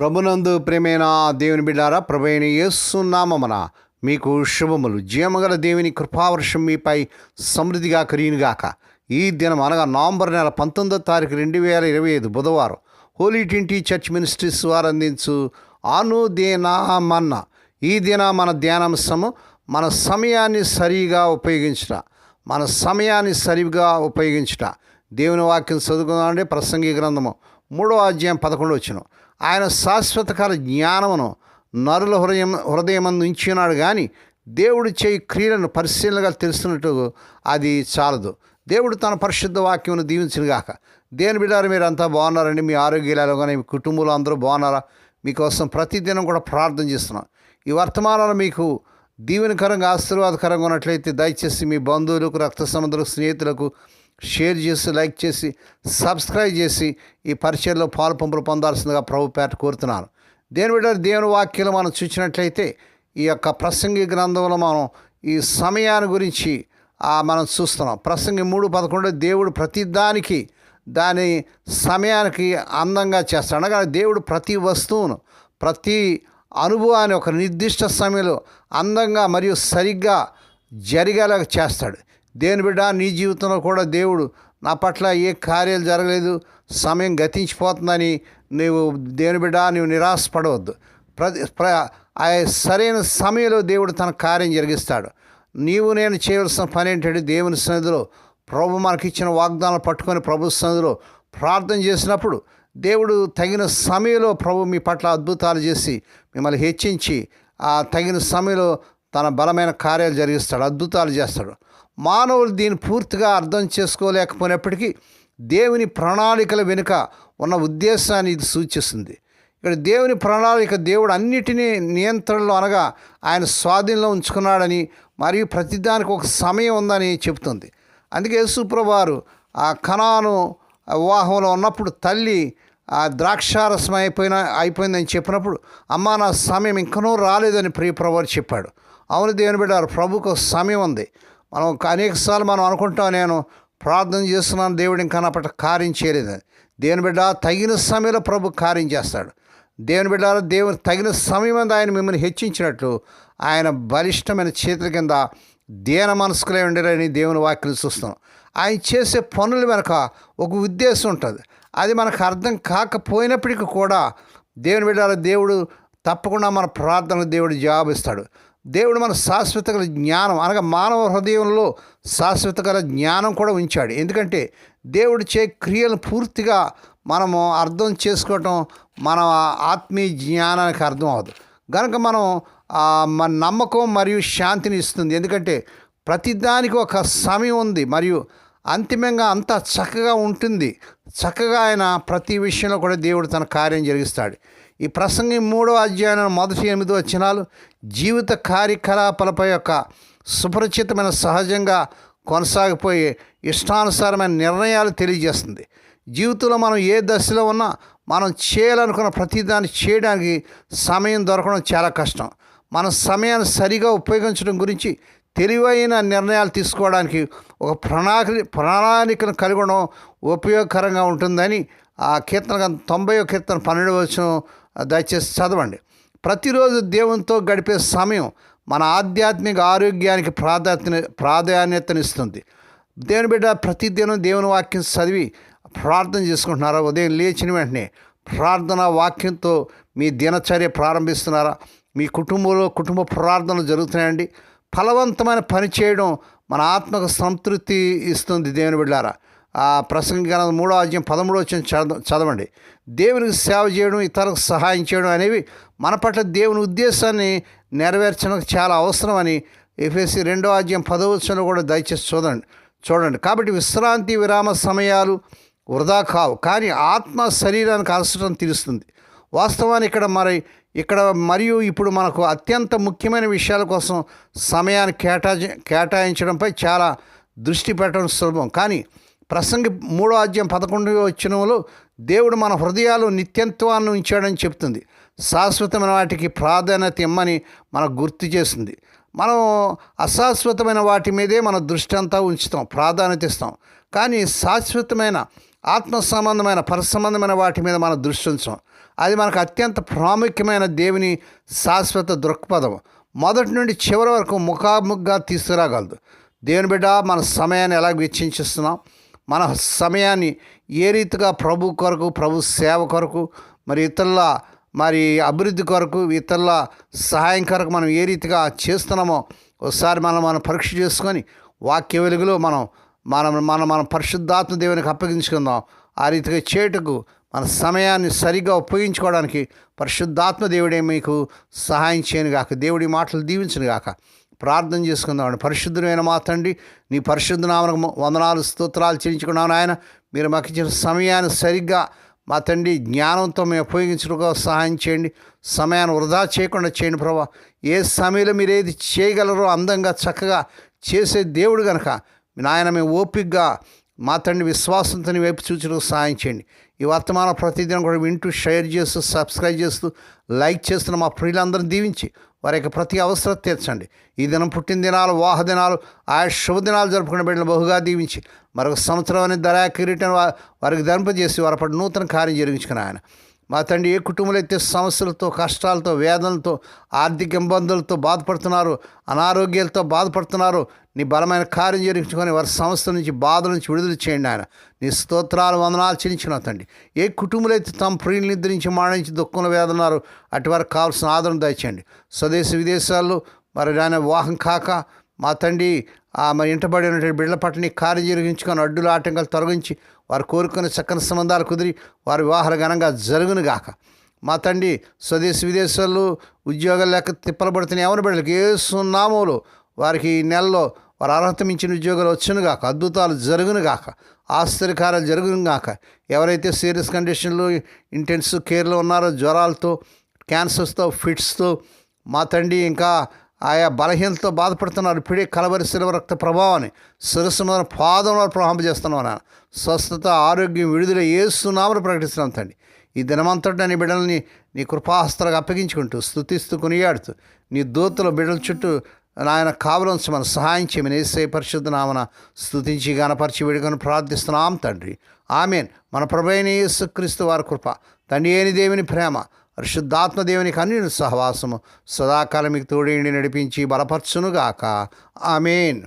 ప్రభునందు ప్రేమైన దేవుని బిడ్డారా ప్రభైన యేసునామమున మీకు శుభములు. జీవమగల దేవుని కృపావర్షం మీపై సమృద్ధిగా కరియునుగాక. ఈ దినం అనగా నవంబర్ నెల పంతొమ్మిదో తారీఖు రెండు వేల ఇరవై ఐదు బుధవారం హోలీ ట్వంటీ చర్చ్ మినిస్ట్రీస్ వారు అందించు అనుదేనామన్న. ఈ దిన మన ధ్యానాంశము మన సమయాన్ని సరిగా ఉపయోగించుట. మన సమయాన్ని సరిగా ఉపయోగించుట. దేవుని వాక్యం చదువుకుందామంటే ప్రసంగి గ్రంథము మూడో అధ్యాయం పదకొండు వచ్చిన ఆయన శాశ్వతకాల జ్ఞానమును నరుల హృదయం హృదయమందు ఉంచినాడు కానీ దేవుడు చేయి క్రియలను పరిశీలనగా తెలుస్తున్నట్టు అది చాలదు. దేవుడు తన పరిశుద్ధ వాక్యమును దీవించినగాక దేని బిడ్డారు మీరు అంతా బాగున్నారండి? మీ ఆరోగ్యాలు కానీ మీ కుటుంబంలో అందరూ బాగున్నారా? మీకోసం ప్రతిదినం కూడా ప్రార్థన చేస్తున్నాం. ఈ వర్తమానాలు మీకు దీవెనకరంగా ఆశీర్వాదకరంగా ఉన్నట్లయితే దయచేసి మీ బంధువులకు రక్త సంబంధులకు స్నేహితులకు షేర్ చేసి లైక్ చేసి సబ్స్క్రైబ్ చేసి ఈ పరిచయంలో పాలు పంపులు పొందాల్సిందిగా ప్రభు పేట కోరుతున్నాను. దేని బిడ్డ దేవుని వాక్యాలు మనం చూసినట్లయితే ఈ యొక్క ప్రసంగి గ్రంథంలో మనం ఈ సమయాన్ని గురించి మనం చూస్తున్నాం. ప్రసంగి మూడు పదకొండు దేవుడు ప్రతిదానికి దాని సమయానికి అందంగా చేస్తాడు. అనగా దేవుడు ప్రతి వస్తువును ప్రతి అనుభవాన్ని ఒక నిర్దిష్ట సమయంలో అందంగా మరియు సరిగ్గా జరిగేలాగా చేస్తాడు. దేని బిడ్డ నీ జీవితంలో కూడా దేవుడు నా పట్ల ఏ కార్యాలు జరగలేదు సమయం గతించిపోతుందని నీవు దేని బిడ్డ నీవు నిరాశపడవద్దు. ప్రతి ప్ర ఆ సరైన సమయంలో దేవుడు తన కార్యం జరిగిస్తాడు. నీవు నేను చేయవలసిన పని ఏంటంటే దేవుని సన్నిధిలో ప్రభు మనకిచ్చిన వాగ్దానాలు పట్టుకొని ప్రభు సన్నిధిలో ప్రార్థన చేసినప్పుడు దేవుడు తగిన సమయంలో ప్రభు మీ పట్ల అద్భుతాలు చేసి మిమ్మల్ని హెచ్చించి ఆ తగిన సమయంలో తన బలమైన కార్యాలు జరిగిస్తాడు అద్భుతాలు చేస్తాడు. మానవులు దీన్ని పూర్తిగా అర్థం చేసుకోలేకపోయినప్పటికీ దేవుని ప్రణాళికల వెనుక ఉన్న ఉద్దేశాన్ని ఇది సూచిస్తుంది. ఇక్కడ దేవుని ప్రణాళిక దేవుడు అన్నిటినీ నియంత్రణలో అనగా ఆయన స్వాధీనంలో ఉంచుకున్నాడని మరియు ప్రతిదానికి ఒక సమయం ఉందని చెబుతుంది. అందుకే యేసుప్రభువారు ఆ కణాను వివాహంలో ఉన్నప్పుడు తల్లి ఆ ద్రాక్షారసం అయిపోయిన అయిపోయిందని చెప్పినప్పుడు అమ్మ నా సమయం ఇంకనూ రాలేదని ప్రియప్రభు చెప్పాడు. అవును దేవుని బిడ్డారు ప్రభుకు సమయం ఉంది. మనం అనేకసార్లు మనం అనుకుంటాం నేను ప్రార్థన చేస్తున్నాను దేవుడు ఇంకా నా పట్ల కార్యం చేయలేదు. దేవుని బిడ్డ తగిన సమయంలో ప్రభు కార్యం చేస్తాడు. దేవుని బిడ్డ దేవుని తగిన సమయం మీద ఆయన మిమ్మల్ని హెచ్చించినట్లు ఆయన బలిష్టమైన చేతుల కింద దేన మనసుకులే ఉండరని దేవుని వాక్యం చూస్తాం ఆయన చేసే పనుల వెనక ఒక ఉద్దేశం ఉంటుంది. అది మనకు అర్థం కాకపోయినప్పటికీ కూడా దేవుని బిడ్డాల దేవుడు తప్పకుండా మన ప్రార్థనకు దేవుడు జవాబిస్తాడు. దేవుడు మన శాశ్వత గల జ్ఞానం అనగా మానవ హృదయంలో శాశ్వత గల జ్ఞానం కూడా ఉంచాడు. ఎందుకంటే దేవుడు చే క్రియలు పూర్తిగా మనము అర్థం చేసుకోవటం మన ఆత్మీయ జ్ఞానానికి అర్థం అవ్వదు. కనుక మనం మన నమ్మకం మరియు శాంతిని ఇస్తుంది. ఎందుకంటే ప్రతిదానికి ఒక సమయం ఉంది మరియు అంతిమంగా అంతా చక్కగా ఉంటుంది. చక్కగా ఆయన ప్రతి విషయంలో కూడా దేవుడు తన కార్యం జరిగిస్తాడు. ఈ ప్రసంగం మూడో అధ్యాయం మొదటి ఎనిమిది వచ్చినాలు జీవిత కార్యకలాపాలపై యొక్క సుపరిచితమైన సహజంగా కొనసాగిపోయే ఇష్టానుసారమైన నిర్ణయాలు తెలియజేస్తుంది. జీవితంలో మనం ఏ దశలో ఉన్నా మనం చేయాలనుకున్న ప్రతిదాన్ని చేయడానికి సమయం దొరకడం చాలా కష్టం. మన సమయాన్ని సరిగా ఉపయోగించడం గురించి తెలివైన నిర్ణయాలు తీసుకోవడానికి ఒక ప్రణాళిక ప్రణాళికను కలగడం ఉపయోగకరంగా ఉంటుందని ఆ కీర్తన తొంభై కీర్తన పన్నెండు వచ్చిన దయచేసి చదవండి. ప్రతిరోజు దేవునితో గడిపే సమయం మన ఆధ్యాత్మిక ఆరోగ్యానికి ప్రాధాన్య ప్రాధాన్యతనిస్తుంది దేవుని బిడ్డ ప్రతిదినం దేవుని వాక్యం చదివి ప్రార్థన చేసుకుంటున్నారా? ఉదయం లేచిన వెంటనే ప్రార్థన వాక్యంతో మీ దినచర్య ప్రారంభిస్తున్నారా? మీ కుటుంబంలో కుటుంబ ప్రార్థనలు జరుగుతున్నాయండి. ఫలవంతమైన పని చేయడం మన ఆత్మకు సంతృప్తి ఇస్తుంది దేవుని బిడ్డారా. ఆ ప్రసంగ మూడో అధ్యాయం పదమూడో వచ్చిన చదవ చదవండి. దేవునికి సేవ చేయడం ఇతరులకు సహాయం చేయడం అనేవి మన పట్ల దేవుని ఉద్దేశాన్ని నెరవేర్చడానికి చాలా అవసరమని ఎఫ్ఎస్సి రెండో అధ్యాయం పదవచనంలో కూడా దయచేసి చూడండి. చూడండి. కాబట్టి విశ్రాంతి విరామ సమయాలు వృధా కావు కానీ ఆత్మ శరీరానికి అవసరం తీరుస్తుంది. వాస్తవానికి ఇక్కడ మరి ఇక్కడ మరియు ఇప్పుడు మనకు అత్యంత ముఖ్యమైన విషయాల కోసం సమయాన్ని కేటా కేటాయించడంపై చాలా దృష్టి పెట్టడం సులభం. కానీ ప్రసంగి మూడో అధ్యాయం పదకొండు వచ్చినలో దేవుడు మన హృదయాలు నిత్యత్వాన్ని ఉంచాడని చెప్తుంది. శాశ్వతమైన వాటికి ప్రాధాన్యత ఇమ్మని మనకు గుర్తు చేస్తుంది. మనం అశాశ్వతమైన వాటి మీదే మన దృష్టి అంతా ఉంచుతాం ప్రాధాన్యత ఇస్తాం. కానీ శాశ్వతమైన ఆత్మ సంబంధమైన పరసంబంధమైన వాటి మీద మన దృష్టి ఉంచాం అది మనకు అత్యంత ప్రాముఖ్యమైన దేవుని శాశ్వత దృక్పథం. మొదటి నుండి చివరి వరకు ముఖాముఖిగా తీసుకురాగలదు. దేవుని బిడ్డ మన సమయాన్ని ఎలా వెచ్చించిస్తున్నాం? మన సమయాన్ని ఏ రీతిగా ప్రభు కొరకు ప్రభు సేవ కొరకు మరి ఇతరుల మరి అభివృద్ధి కొరకు ఇతరుల సహాయం కొరకు మనం ఏ రీతిగా చేస్తున్నామో ఒకసారి మనం మనం పరీక్ష చేసుకొని వాక్య వెలుగులో మనం మనం మనం మన పరిశుద్ధాత్మ దేవునికి అప్పగించుకుందాం. ఆ రీతిగా చేటుకు మన సమయాన్ని సరిగ్గా ఉపయోగించుకోవడానికి పరిశుద్ధాత్మ దేవుడే మీకు సహాయం చేయను గాక దేవుడి మాటలు దీవించను గాక ప్రార్థన చేసుకుందాం పరిశుద్ధమైన మా నీ పరిశుద్ధ నామకు వందనాలు స్తోత్రాలు చెల్లించుకున్నాను ఆయన. మీరు మాకు ఇచ్చిన సమయాన్ని సరిగ్గా మా తండ్రి జ్ఞానంతో మేము ఉపయోగించడం సహాయం చేయండి. సమయాన్ని వృధా చేయకుండా చేయండి ప్రభా. ఏ సమయంలో మీరు ఏది చేయగలరో అందంగా చక్కగా చేసే దేవుడు కనుక నాయన మేము ఓపికగా మా తండ్రి విశ్వాసంతో వైపు చూచడానికి సహాయం చేయండి. ఈ వర్తమానం ప్రతిదినం కూడా వింటూ షేర్ చేస్తూ సబ్స్క్రైబ్ చేస్తూ లైక్ చేస్తున్న మా ప్రియులందరినీ దీవించి వారి యొక్క ప్రతి అవసరం తీర్చండి. ఈ దినం పుట్టిన దినాలు వాహ దినాలు ఆయా శుభదినాలు జరుపుకునే బిడ్డలు బహుగా దీవించి మరొక సంవత్సరం అనే ధరా కిరీటం వారికి వారికి ధరింపజేసి వారి పట్ల నూతన కార్యం జరిగించుకుని ఆయన. మా తండ్రి ఏ కుటుంబంలో అయితే సమస్యలతో కష్టాలతో వేదనలతో ఆర్థిక ఇబ్బందులతో బాధపడుతున్నారు అనారోగ్యాలతో బాధపడుతున్నారు నీ బలమైన కార్యం జరిగించుకొని వారి సమస్యల నుంచి బాధల నుంచి విడుదల చేయండి ఆయన. నీ స్తోత్రాలు వందనాలు చెల్లించిన తండ్రి. ఏ కుటుంబంలో అయితే తమ ప్రియులు నిద్రించి మాడించి దుఃఖంలో వేదన్నారు అటు వారికి కావాల్సిన ఆదరణ దయచేయండి. స్వదేశ విదేశాల్లో మరి ఆయన వాహం కాక మా తండ్రి ఆ మరి ఇంటబడి ఉన్నటువంటి బిడ్డల పట్ల నీ కార్యం జరిగించుకొని అడ్డుల ఆటంకాలు తొలగించి వారు కోరుకునే చక్కని సంబంధాలు కుదిరి వారి వివాహాలు ఘనంగా జరుగునుగాక మా తండ్రి స్వదేశ విదేశాల్లో ఉద్యోగాలు లేక తిప్పలబడుతున్న ఎవరి బిడ్డలకు ఏ సున్నామోలు వారికి ఈ నెలలో వారు అర్హత మించిన ఉద్యోగాలు వచ్చునుగాక అద్భుతాలు జరుగునుగాక ఆశ్చర్యకారాలు జరుగునుగాక ఎవరైతే సీరియస్ కండిషన్లో ఇంటెన్సివ్ కేర్లో ఉన్నారో జ్వరాలతో క్యాన్సర్స్తో ఫిట్స్తో మా తండ్రి ఇంకా ఆయా బలహీనతతో బాధపడుతున్నారు. ఇప్పుడే కలవరి శిలవ రక్త ప్రభావాన్ని పాదం పాదంలో ప్రభావం నాన్న స్వస్థత ఆరోగ్యం విడుదల ఏస్తున్నామని ప్రకటిస్తున్నాం తండ్రి. ఈ దినమంతటా నీ బిడ్డల్ని నీ కృపాహస్తలకు అప్పగించుకుంటూ స్థుతిస్తూ కొనియాడుతూ నీ దూతల బిడ్డల చుట్టూ నాయన కావలంసి మన సహాయం చేయమని ఏసై పరిశుద్ధ నామన స్థుతించి గణపరిచి వేడుకొని ప్రార్థిస్తున్నాం తండ్రి. ఆమెన్. మన ప్రభైన యేసుక్రీస్తు వారి కృప. తండ్రి ఏని దేవుని ప్రేమ. పరిశుద్ధాత్మ దేవునికి అన్ని సహవాసము. సదాకాలం మీకు తోడేండి నడిపించి బలపరచునుగాక. ఆమెన్.